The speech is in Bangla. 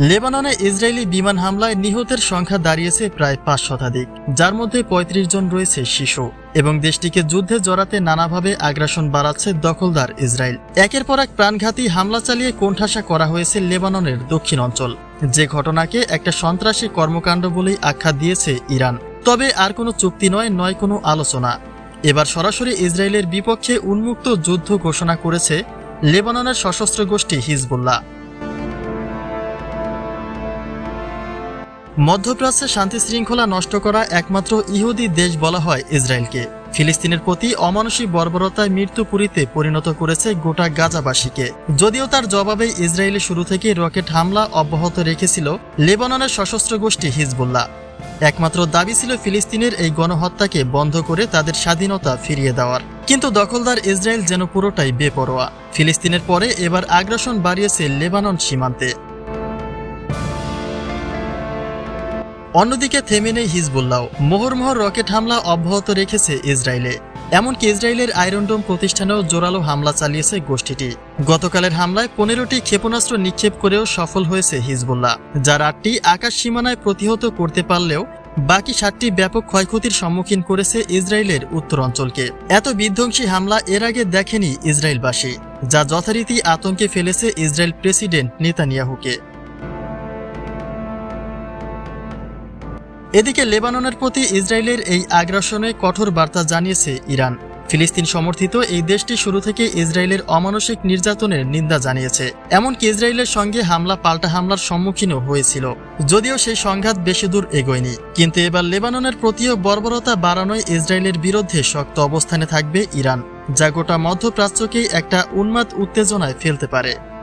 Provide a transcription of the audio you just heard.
লেবাননে ইসরায়েলি বিমান হামলায় নিহতের সংখ্যা দাঁড়িয়েছে প্রায় পাঁচ শতাধিক, যার মধ্যে ৩৫ জন রয়েছে শিশু। এবং দেশটিকে যুদ্ধে জড়াতে নানাভাবে আগ্রাসন বাড়াচ্ছে দখলদার ইসরায়েল। একের পর এক প্রাণঘাতী হামলা চালিয়ে কোণঠাসা করা হয়েছে লেবাননের দক্ষিণ অঞ্চল। যে ঘটনাকে একটা সন্ত্রাসী কর্মকাণ্ড বলেই আখ্যা দিয়েছে ইরান। তবে আর কোনো চুক্তি নয় নয় কোনো আলোচনা। এবার সরাসরি ইসরায়েলের বিপক্ষে উন্মুক্ত যুদ্ধ ঘোষণা করেছে লেবাননের সশস্ত্র গোষ্ঠী হিজবুল্লাহ। মধ্যপ্রাচ্যে শান্তি শৃঙ্খলা নষ্ট করা একমাত্র ইহুদি দেশ বলা হয় ইসরায়েলকে। ফিলিস্তিনের প্রতি অমানসিক বর্বরতায় মৃত্যুপুরীতে পরিণত করেছে গোটা গাজাবাসীকে। যদিও তার জবাবে ইসরায়েলি শুরু থেকে রকেট হামলা অব্যাহত রেখেছিল লেবাননের সশস্ত্র গোষ্ঠী হিজবুল্লাহ। একমাত্র দাবি ছিল ফিলিস্তিনের এই গণহত্যাকে বন্ধ করে তাদের স্বাধীনতা ফিরিয়ে দেওয়ার। কিন্তু দখলদার ইসরায়েল যেন পুরোটাই বেপরোয়া। ফিলিস্তিনের পরে এবার আগ্রাসন বাড়িয়েছে লেবানন সীমান্তে। অন্যদিকে থেমে নেই হিজবুল্লাহ। মোহরমোহর রকেট হামলা অব্যাহত রেখেছে ইসরায়েলে। এমনকি ইসরায়েলের আয়রনডোম প্রতিষ্ঠানেও জোরালো হামলা চালিয়েছে গোষ্ঠীটি। গতকালের হামলায় পনেরোটি ক্ষেপণাস্ত্র নিক্ষেপ করেও সফল হয়েছে হিজবুল্লাহ, যার আটটি আকাশ সীমানায় প্রতিহত করতে পারলেও বাকি সাতটি ব্যাপক ক্ষয়ক্ষতির সম্মুখীন করেছে ইসরায়েলের উত্তর অঞ্চলকে। এত বিধ্বংসী হামলা এর আগে দেখেনি ইসরায়েলবাসী, যা যথারীতি আতঙ্কে ফেলেছে ইসরায়েল প্রেসিডেন্ট নেতানিয়াহুকে। এদিকে লেবাননের প্রতি ইসরায়েলের এই আগ্রাসনে কঠোর বার্তা জানিয়েছে ইরান। ফিলিস্তিন সমর্থিত এই দেশটি শুরু থেকে ইসরায়েলের অমানসিক নির্যাতনের নিন্দা জানিয়েছে। এমনকি ইসরায়েলের সঙ্গে হামলা, পাল্টা হামলার সম্মুখীনও হয়েছিল। যদিও সেই সংঘাত বেশি দূর এগোয়নি। কিন্তু এবার লেবাননের প্রতিও বর্বরতা বাড়ানোয় ইসরায়েলের বিরুদ্ধে শক্ত অবস্থানে থাকবে ইরান, যা গোটা মধ্যপ্রাচ্যকেই একটা উন্মাদ উত্তেজনায় ফেলতে পারে।